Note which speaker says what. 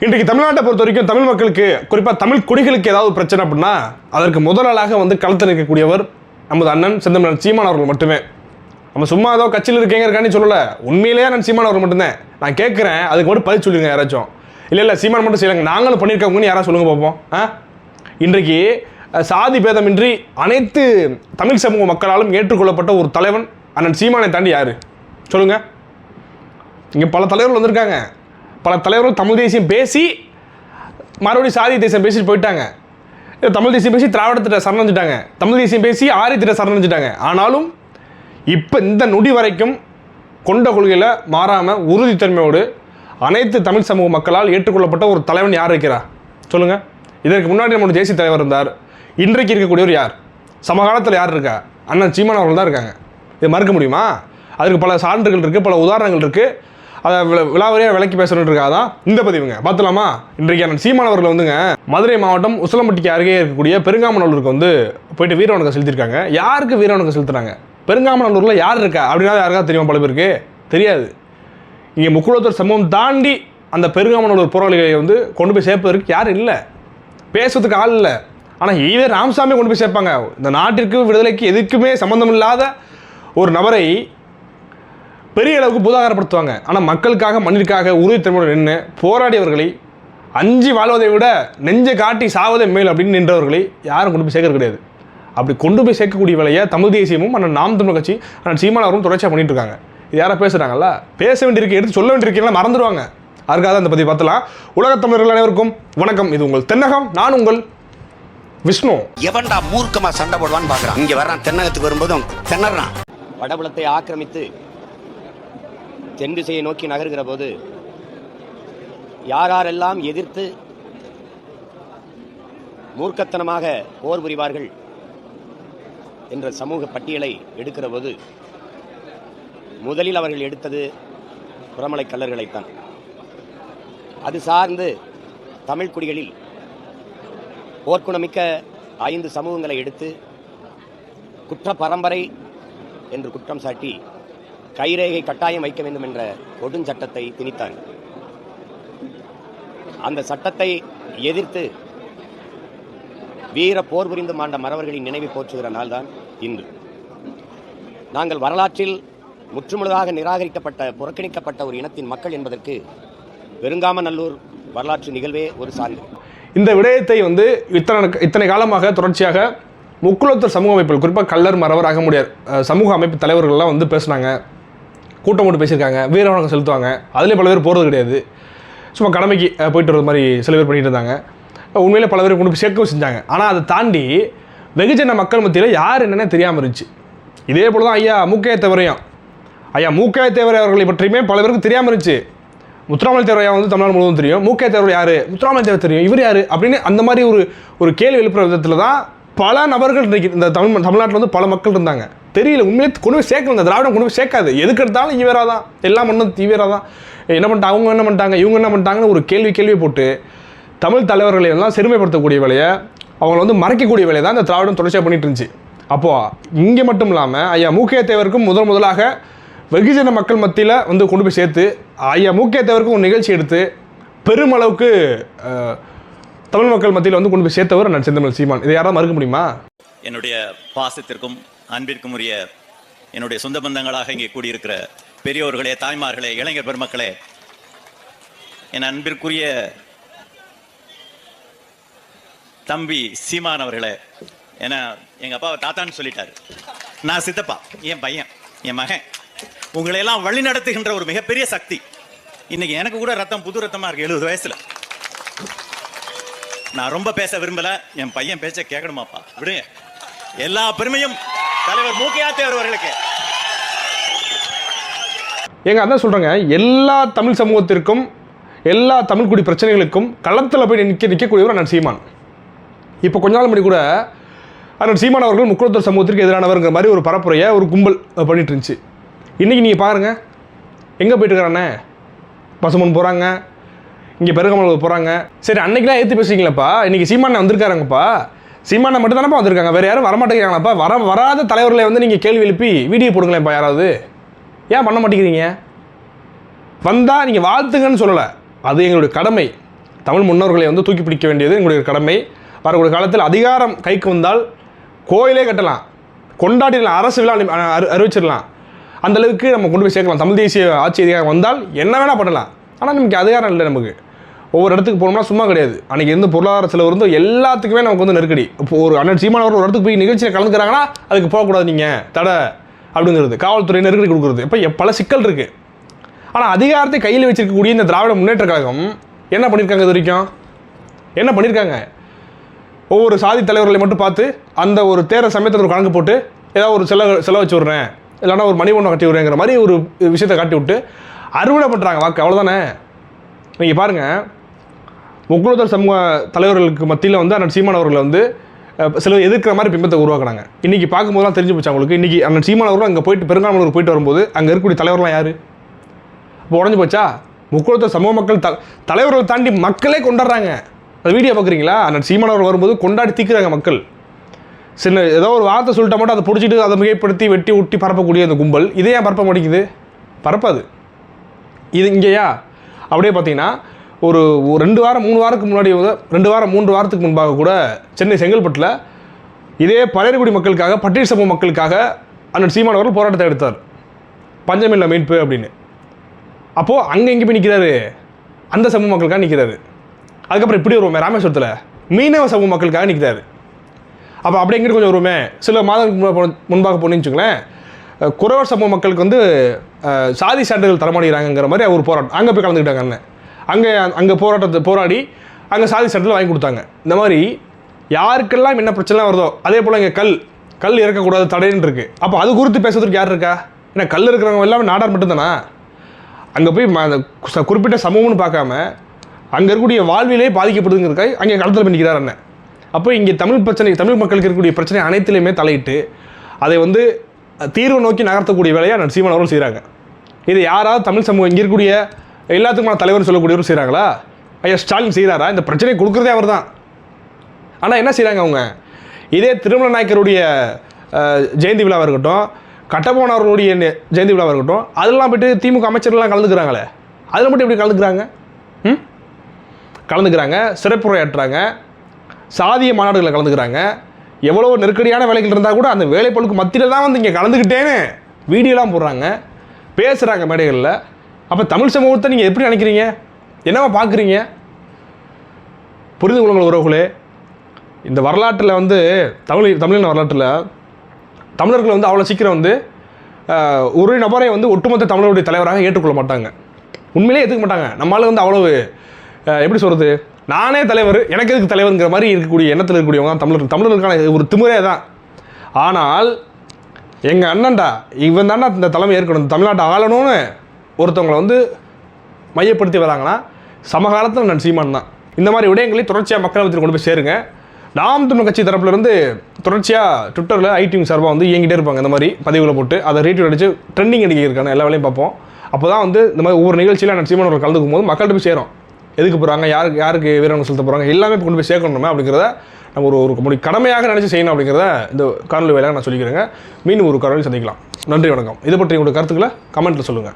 Speaker 1: இன்றைக்கு தமிழ்நாட்டை பொறுத்த வரைக்கும் தமிழ் மக்களுக்கு குறிப்பாக தமிழ் குடிகளுக்கு ஏதாவது பிரச்சனை அப்படின்னா அதற்கு முதலாளாக வந்து களத்தில் நிற்கக்கூடியவர் நமது அண்ணன் செந்தமிழன் சீமான் அவர்கள் மட்டுமே. நம்ம சும்மா ஏதோ கட்சியில் இருக்கேங்க இருக்கான்னு சொல்லலை. உண்மையிலேயே நான் சீமான் அவர்கள் மட்டும்தான். நான் கேட்குறேன் அதுக்கு மட்டும் பதில் சொல்லுங்க யாராச்சும். இல்லை இல்லை சீமான் மட்டும் செய்யலாங்க. நாங்களும் பண்ணியிருக்கோங்கன்னு யாராவது சொல்லுங்கள் பார்ப்போம் ஆ? இன்றைக்கு சாதி பேதமின்றி அனைத்து தமிழ் சமூக மக்களாலும் ஏற்றுக்கொள்ளப்பட்ட ஒரு தலைவன் அண்ணன் சீமானை தாண்டி யார்? சொல்லுங்கள் இங்கே பல தலைவர்கள் வந்திருக்காங்க. பல தலைவர்கள் தமிழ் தேசியம் பேசி மறுபடியும் சாதி தேசியம் பேசிட்டு போயிட்டாங்க. இது தமிழ் தேசியம் பேசி திராவிடத்திட்ட சரணடைஞ்சிட்டாங்க. தமிழ் தேசியம் பேசி ஆரியத்திட்ட சரணடைஞ்சிட்டாங்க. ஆனாலும் இப்போ இந்த நொடி வரைக்கும் கொண்ட கொள்கையில் மாறாமல் உறுதித்தன்மையோடு அனைத்து தமிழ் சமூக மக்களால் ஏற்றுக்கொள்ளப்பட்ட ஒரு தலைவன் யார் இருக்கிறா சொல்லுங்கள் இதற்கு முன்னாடி நம்மளுடைய தேசிய தலைவர் இருந்தார். இன்றைக்கு இருக்கக்கூடியவர் யார்? சமகாலத்தில் யார் இருக்கா? அண்ணன் சீமான் அவர்கள் தான் இருக்காங்க. இதை மறுக்க முடியுமா? அதுக்கு பல சான்றுகள் இருக்குது பல உதாரணங்கள் இருக்குது அதை விள விழாவரியாக விளக்கி பேசணுன்னு இருக்காதான் இந்த பதிவுங்க. பார்த்துலாமா? இன்றைக்கு அண்ணன் சீமான் அவர்கள் வந்துங்க மதுரை மாவட்டம் உசிலம்பட்டிக்கு அருகே இருக்கக்கூடிய பெருங்காமநல்லூருக்கு வந்து போயிட்டு வீரவணக்கம் செலுத்திருக்காங்க யாருக்கு வீரவணக்கம் செலுத்துறாங்க? பெருங்காமநல்லூரில் யார் இருக்கா? அப்படின்னா யாருக்கா தெரியுமா? பல பேருக்கு. தெரியாது. இங்கே முக்குளத்தூர் சமூகம் தாண்டி அந்த பெருங்காமநல்லூர் போராளிகளை வந்து கொண்டு போய் சேர்ப்பதற்கு யாரும் இல்லை. பேசுறதுக்கு ஆள் இல்லை. ஆனால் ஈவே ராமசாமி கொண்டு போய் சேர்ப்பாங்க. இந்த நாட்டிற்கு விடுதலைக்கு எதுக்குமே சம்மந்தம் இல்லாத ஒரு நபரை பெரிய அளவுக்கு பூதாகரப்படுத்துவாங்க. ஆனால் மக்களுக்காக மண்ணிற்காக உறுதித்தன்மையோடு நின்று போராடியவர்களை அஞ்சு வாழ்வதை விட நெஞ்சை காட்டி சாவதே மேல் அப்படின்னு நின்றவர்களை யாரும் கொண்டு போய் சேர்க்கறது கிடையாது. அப்படி கொண்டு போய் சேர்க்கக்கூடிய வேலையை தமிழ் தேசியமும் அண்ணன் நாம் தமிழ் கட்சி அண்ணன் சீமான் அவரும் தொடர்ச்சியாக பண்ணிட்டு இருக்காங்க. இது யாரா பேசுகிறாங்கல்ல பேச வேண்டியிருக்கு எடுத்து சொல்ல வேண்டியிருக்கீங்களா? மறந்துடுவாங்க. அதுக்காக அந்த பற்றி பார்த்தலாம் உலகத் தமிழர்கள் அனைவருக்கும் வணக்கம். இது உங்கள் தென்னகம் நான் உங்கள் விஷ்ணு.
Speaker 2: எவன்டா மூர்க்கமா சண்டை போடுவான்னு பாக்குறான். இங்க வர்றான் தென்னகத்துக்கு வரும்போதும் தென்னறான்.
Speaker 3: வடபுலத்தை ஆக்கிரமித்து தென் திசையை நோக்கி நகர்கிற போது யாரெல்லாம் எதிர்த்து மூர்க்கத்தனமாக போர் புரிவார்கள் என்ற சமூக பட்டியலை எடுக்கிற போது முதலில் அவர்கள் எடுத்தது புறமலை கல்லர்களைத்தான். அது சார்ந்து தமிழ் குடிகளில் போர்க்குணமிக்க ஐந்து சமூகங்களை எடுத்து குற்ற பரம்பரை என்று குற்றம் சாட்டி கைரேகை கட்டாயம் வைக்க வேண்டும் என்ற கொடுஞ்சட்டத்தை திணித்தார். அந்த சட்டத்தை எதிர்த்து வீர போர் புரிந்து மாண்ட மறவர்களின் நினைவை போற்றுகிற நாள்தான் இன்று. நாங்கள் வரலாற்றில் முற்றுமுழுதாக நிராகரிக்கப்பட்ட புறக்கணிக்கப்பட்ட ஒரு இனத்தின் மக்கள் என்பதற்கு பெருங்காமநல்லூர் வரலாற்று நிகழ்வே ஒரு சான்று.
Speaker 1: இந்த விடயத்தை வந்து இத்தனை இத்தனை காலமாக தொடர்ச்சியாக முக்குளத்தூர் சமூக அமைப்புகள் குறிப்பாக கல்லர் மறவர் அக சமூக அமைப்பு தலைவர்கள்லாம் வந்து பேசுனாங்க. கூட்டம் போட்டு பேசியிருக்காங்க வீரவணக்கம் செலுத்துவாங்க. அதுலேயும் பல பேர் போகிறது கிடையாது. சும்மா கடமைக்கு போயிட்டு வர மாதிரி சில பேர் பண்ணிகிட்டு இருந்தாங்க. உண்மையிலே பல பேர் கொண்டு போய் சேர்க்கவும் செஞ்சாங்க. ஆனால் அதை தாண்டி வெகுஜன மக்கள் மத்தியில் யார் என்னென்ன தெரியாமல் இருந்துச்சு. இதே போல தான் ஐயா மூக்கைய தேவரையும் ஐயா மூக்கைய தேவரை அவர்களை பற்றியுமே பல பேருக்கு தெரியாமல் இருந்துச்சு. முத்துராமலை தேவரையா வந்து தமிழ்நாடு முழுவதும் தெரியும். மூக்கே தேவர் யார்? முத்துராமலை தேவர் தெரியும். இவர் யார்? அப்படின்னு அந்த மாதிரி ஒரு ஒரு கேள்வி எழுப்புற விதத்தில் தான் பல நபர்கள் இன்றைக்கு இந்த தமிழ் தமிழ்நாட்டில் வந்து பல மக்கள் இருந்தாங்க. தெரியல. உண்மையிலே கொண்டு போய் சேர்க்கணும் இந்த திராவிடம் கொண்டு போய் சேர்க்காது. எதுக்கு எடுத்தாலும் ஈவேரா தான் எல்லாம் மண்ணும் தீவிரா தான் என்ன பண்ணிட்டாங்க அவங்க என்ன பண்ணிட்டாங்க இவங்க என்ன பண்ணிட்டாங்கன்னு ஒரு கேள்வி கேள்வி போட்டு தமிழ் தலைவர்களை எல்லாம் சிறுமைப்படுத்தக்கூடிய வேலையை அவங்கள வந்து மறைக்கக்கூடிய வேலையை தான் இந்த திராவிடம் தொடர்ச்சியாக பண்ணிட்டு இருந்துச்சு. அப்போது இங்கே மட்டும் இல்லாமல் ஐயா மூக்கே தேவருக்கும் முதல் முதலாக வெகுஜன மக்கள் மத்தியில் வந்து கொண்டு போய் சேர்த்து ஐயா முகே தேவருக்கும் ஒரு நிகழ்ச்சி எடுத்து பெருமளவுக்கு தமிழ் மக்கள் மத்தியில் வந்து கொண்டு போய் சேர்த்தவர் நான் செந்தமிழ் சீமான். இதை யாராவது மறுக்க முடியுமா?
Speaker 4: என்னுடைய பாசத்திற்கும் அன்பிற்கும் உரிய என்னுடைய சொந்த பந்தங்களாக இங்கே கூடியிருக்கிற பெரியோர்களே தாய்மார்களே இளைஞர் பெருமக்களே என் அன்பிற்குரிய தம்பி சீமான் அவர்களே ஏன்னா எங்க அப்பாவை தாத்தான்னு சொல்லிட்டாரு. நான் சித்தப்பா என் பையன் என் மகன். உங்களை எல்லாம் வழி நடத்துகின்ற ஒரு மிகப்பெரிய சக்தி. இன்னைக்கு எனக்கு கூட ரத்தம் புது ரத்தமா இருக்கு எழுபது வயசுல. நான் ரொம்ப பேச விரும்பல என் பையன் பேச்ச கேட்கணுமாப்பா விடுங்க. எல்லா பெருமையும் தலைவர் மூக்கையா தேவர் அவர்களுக்கு.
Speaker 1: எங்க அதான் சொல்கிறேங்க எல்லா தமிழ் சமூகத்திற்கும் எல்லா தமிழ் குடி பிரச்சனைகளுக்கும் களத்தில் போய் நிற்க நிற்கக்கூடியவர் நான் சீமான். இப்போ கொஞ்ச நாள் முன்னாடி கூட அண்ணன் சீமான் அவர்கள் முக்குளத்தூர் சமூகத்திற்கு எதிரானவருங்கிற மாதிரி ஒரு பரப்புரையை ஒரு கும்பல் பண்ணிட்டு இருந்துச்சு. இன்றைக்கி நீங்கள் பாருங்க. எங்கே போயிட்டு இருக்கிறானே பசுமன் போகிறாங்க இங்கே பெருகமலுக்கு போகிறாங்க சரி அன்னைக்கெலாம் ஏற்றி பேசுறீங்களப்பா இன்றைக்கி சீமான வந்திருக்காருங்கப்பா. சீமானை மட்டும் தானப்பா வந்திருக்காங்க. வேறு யாரும் வரமாட்டேங்கிறாங்களாப்பா வர வராத தலைவர்களை வந்து நீங்கள் கேள்வி எழுப்பி வீடியோ போடுங்களேன்ப்பா யாராவது. ஏன் பண்ண மாட்டேங்கிறீங்க? வந்தால் நீங்கள் வாழ்த்துங்கன்னு சொல்லலை. அது எங்களுடைய கடமை. தமிழ் முன்னோர்களை வந்து தூக்கி பிடிக்க வேண்டியது எங்களுடைய கடமை. வரக்கூடிய காலத்தில் அதிகாரம் கைக்கு வந்தால் கோயிலே கட்டலாம். கொண்டாடிடலாம் அரசு விழா அறி- அறிவிச்சிடலாம். அந்த அளவுக்கு நம்ம கொண்டு போய் சேர்க்கலாம். தமிழ் தேசிய ஆட்சி அதிகாரம் வந்தால் என்ன வேணால் பண்ணலாம். ஆனால் நமக்கு அதிகாரம் இல்லை நமக்கு. ஒவ்வொரு இடத்துக்கு போனோம்னா சும்மா கிடையாது. அன்றைக்கி இருந்து பொருளாதார செலவு இருந்து எல்லாத்துக்குமே நமக்கு வந்து நெருக்கடி. இப்போ ஒரு அண்ணன் சீமானவர் ஒரு இடத்துக்கு போய் நிகழ்ச்சியில் கலந்துக்கிறாங்கன்னா அதுக்கு போகக்கூடாது நீங்கள் தடை. அப்படிங்கிறது. காவல்துறை நெருக்கடி கொடுக்குறது. இப்போ பல சிக்கல் இருக்குது ஆனால் அதிகாரத்தை கையில் வச்சிருக்கக்கூடிய இந்த திராவிட முன்னேற்ற கழகம் என்ன பண்ணியிருக்காங்க இது வரைக்கும்? என்ன பண்ணியிருக்காங்க ஒவ்வொரு சாதி தலைவர்களை மட்டும் பார்த்து அந்த ஒரு தேர சமயத்தில் ஒரு கணக்கு போட்டு ஏதாவது ஒரு செலவு செலவு வச்சு விட்றேன். இல்லைன்னா ஒரு மணி ஒன்று கட்டி விட்றேங்கிற மாதிரி ஒரு விஷயத்தை காட்டி விட்டு அறுவடை பண்ணுறாங்க வாக்கு. அவ்வளோதானே நீங்கள் பாருங்கள் முக்குலத்தர் சமூக தலைவர்களுக்கு மத்தியில் வந்து அண்ணன் சீமான் அவர்களை வந்து சிலர் சில எதிர்க்கிற மாதிரி பிம்பத்தை உருவாக்குனாங்க. இன்றைக்கி பார்க்கும்போதெல்லாம் தெரிஞ்சு போச்சு அவங்களுக்கு. இன்றைக்கி அண்ணன் சீமான் அவர்கள் அங்கே போயிட்டு பெருங்காமலூர் போயிட்டு வரும்போது அங்கே இருக்கக்கூடிய தலைவர்லாம் யார்? இப்போ உடஞ்சி போச்சா? முக்குளத்தூர் சமூக மக்கள் த தலைவர்கள் தாண்டி மக்களே கொண்டாடுறாங்க. அது வீடியோ பார்க்குறீங்களா? அண்ணன் சீமானவர் வரும்போது கொண்டாடி தீக்குறாங்க மக்கள். சின்ன ஏதோ ஒரு வார்த்தை சொல்லிட்டா மட்டும் அதை பிடிச்சிட்டு அதை மிகைப்படுத்தி வெட்டி ஒட்டி பரப்பக்கூடிய அந்த கும்பல். இதே ஏன் பரப்ப மாட்டேங்குது? பரப்பாது. இது இங்கேயா? அப்படியே பார்த்தீங்கன்னா ஒரு ஒரு ரெண்டு வாரம் மூணு வாரத்துக்கு முன்னாடி ரெண்டு வாரம் மூன்று வாரத்துக்கு முன்பாக கூட சென்னை செங்கல்பட்டில் இதே பழையகுடி மக்களுக்காக பட்டியல் சமூக மக்களுக்காக அண்ணன் சீமான் அவர்கள் போராட்டத்தை எடுத்தார். பஞ்சமில்ல மீட்பு அப்படின்னு. அப்போது அங்கே எங்கே போய் நிற்கிறாரு அந்த சமூக மக்களுக்காக நிற்கிறாரு அதுக்கப்புறம் இப்படி வருவோமே ராமேஸ்வரத்தில். மீனவ சமூக மக்களுக்காக நிற்கிறாரு அப்போ அப்படி எங்கிட்டு கொஞ்சம் வருவோமே. சில மாதங்களுக்கு முன்பா முன்பாக போனேன்னு வச்சுங்களேன் குறவர் சமூக மக்களுக்கு வந்து சாதி சான்றிதழ் தரமாட்டேங்கிறாங்கிற மாதிரி ஒரு போராட்டம். அங்கே போய் கலந்துக்கிட்டாங்க அண்ணன். அங்கே அங்கே போராட்டத்தை போராடி அங்கே சாதி சட்டத்தில் வாங்கி கொடுத்தாங்க. இந்த மாதிரி யாருக்கெல்லாம் என்ன பிரச்சனை வருதோ அதே போல் இங்கே கல் கல் இறக்கக்கூடாது தடைன்னு இருக்குது அப்போ அது குறித்து பேசுறதுக்கு யார் இருக்கா? ஏன்னா கல் இருக்கிறவங்க எல்லாமே நாடார் மட்டும்தானா? அங்கே போய் ம- அந்த குறிப்பிட்ட சமூகம்னு பார்க்காம அங்கே இருக்கக்கூடிய வாழ்விலே பாதிக்கப்படுதுங்கிறதுக்காக அங்கே களத்தில் பண்ணிக்கிறார் என்ன அப்போ இங்கே தமிழ் பிரச்சனை தமிழ் மக்களுக்கு இருக்கக்கூடிய பிரச்சனை அனைத்துலேயுமே தலையிட்டு அதை வந்து அஹ், தீர்வு நோக்கி நகர்த்தக்கூடிய வேலையை நரசிம்மன் அவர்கள் செய்கிறாங்க இது யாராவது தமிழ் சமூகம் இங்கே இருக்கக்கூடிய எல்லாத்துக்குமான தலைவர் சொல்லக்கூடியவரும் செய்கிறாங்களா ஐயா ஸ்டாலின் செய்கிறாரா இந்த பிரச்சனையை கொடுக்குறதே அவர் தான் ஆனால் என்ன செய்கிறாங்க அவங்க? இதே திருமண நாயக்கருடைய ஜெயந்தி விழாவாக இருக்கட்டும் கட்டபோனவர்களுடைய ஜெயந்தி விழாவாக இருக்கட்டும் அதெல்லாம் போயிட்டு திமுக அமைச்சர்லாம் கலந்துக்கிறாங்களே? அதில் மட்டும் எப்படி கலந்துக்கிறாங்க? ம்? கலந்துக்கிறாங்க சிறப்புரையாற்றுறாங்க சாதிய மாநாடுகளில் கலந்துக்கிறாங்க. எவ்வளோ நெருக்கடியான வேலைகள் இருந்தால் கூட அந்த வேலைப்பொழுக்கு மத்தியில் தான் வந்து இங்கே கலந்துக்கிட்டேன்னு வீடியோலாம் போடுறாங்க. பேசுகிறாங்க மேடைகளில். அப்போ தமிழ் சமூகத்தை நீங்கள் எப்படி நினைக்கிறீங்க என்னவா பார்க்குறீங்க புரிந்து கொள்ளுங்கள் உறவுகளே. இந்த வரலாற்றில் வந்து தமிழ் தமிழின வரலாற்றில் தமிழர்கள் வந்து அவ்வளோ சீக்கிரம் வந்து ஒரு நபரை வந்து ஒட்டுமொத்த தமிழருடைய தலைவராக ஏற்றுக்கொள்ள மாட்டாங்க. உண்மையிலே ஏற்றுக்க மாட்டாங்க. நம்மளால் வந்து அவ்வளவு எப்படி சொல்கிறது நானே தலைவர் எனக்கு எதுக்கு தலைவருங்கிற மாதிரி இருக்கக்கூடிய எண்ணத்தில் இருக்கக்கூடியவங்க தான் தமிழர் தமிழர்களுக்கான ஒரு திமுறே தான். ஆனால் எங்கள் அண்ணன்டா இவன் தாண்டா இந்த தலைமை ஏற்கணும். தமிழ்நாட்டை ஆளணும்னு ஒருத்தவங்களை வந்து மையப்படுத்தி வராங்கன்னா சமகாலத்தில் நான் சீமான் தான். இந்த மாதிரி விடயங்களை தொடர்ச்சியாக மக்கள் மத்தியில் கொண்டு போய் சேருங்க. நாம் தமிழ் கட்சி தரப்புலேருந்து தொடர்ச்சியாக ட்விட்டரில் ஐடிங் சார்பாக வந்து இயங்கிட்டே இருப்பாங்க. இந்த மாதிரி பதிவுகளை போட்டு அதை ரீட்வீட் அடித்து ட்ரெண்டிங் அடிக்கிறதுக்கான எல்லா வேலையும் பார்ப்போம். அப்போ தான் வந்து இந்த மாதிரி ஒவ்வொரு நிகழ்ச்சியில் நான் சீமானவர்கள் கலந்துக்கும் போது மக்கள்கிட்ட போய் சேரும். எதுக்கு போகிறாங்க யாருக்கு யாருக்கு வீரர்கள் செலுத்த போகிறாங்க எல்லாமே கொண்டு போய் சேர்க்கணுமே அப்படிங்கிறத நம்ம ஒரு ஒரு முடி கடமையாக நினச்சி செய்யணும் அப்படிங்கிறத இந்த காணொலி வேலையாக நான் சொல்லிக்கிறேங்க. மீண்டும் ஒரு காணொலி சந்திக்கலாம். நன்றி வணக்கம். இதை பற்றி உங்களுடைய கருத்துக்களை கமெண்ட்டில் சொல்லுங்கள்